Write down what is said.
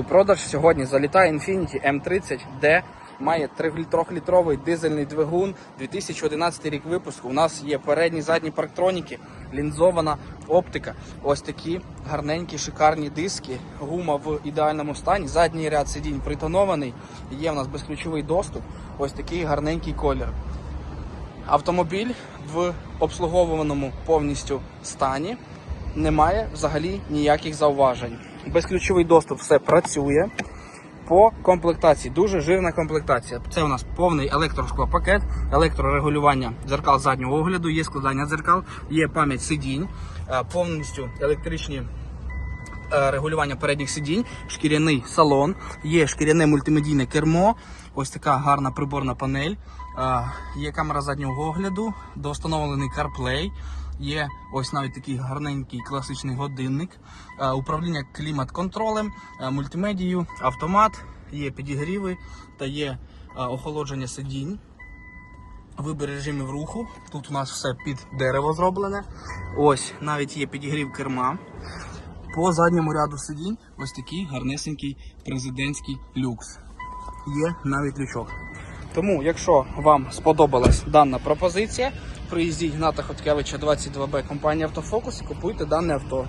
У продаж сьогодні залітає Infiniti M30D. Має 3-літровий дизельний двигун, 2011 рік випуску. У нас є передні задні парктроніки, лінзована оптика. Ось такі гарненькі, шикарні диски. Гума в ідеальному стані. Задній ряд сидінь притонований. Є у нас безключовий доступ. Ось такий гарненький колір. Автомобіль в обслуговуваному повністю стані. Немає взагалі ніяких зауважень. Безключовий доступ все працює. По комплектації дуже жирна комплектація. Це у нас повний електросклопакет, електрорегулювання дзеркал заднього огляду, є складання дзеркал, є пам'ять сидінь, е, повністю електричні е, регулювання передніх сидінь, шкіряний салон, є шкіряне мультимедійне кермо, ось така гарна приборна панель, е, є камера заднього огляду, довстановлений CarPlay, є ось навіть такий гарненький класичний годинник, е, управління клімат-контролем, е, мультимедією, автомат, є підігріви та є е, охолодження сидінь. Вибір режимів руху. Тут у нас все під дерево зроблене. Ось навіть є підігрів керма. По задньому ряду сидінь ось такий гарнесенький президентський люкс. Є навіть лючок. Тому, якщо вам сподобалась дана пропозиція, приїздіть Гната Хоткевича 22Б компанія Автофокус і купуйте дане авто.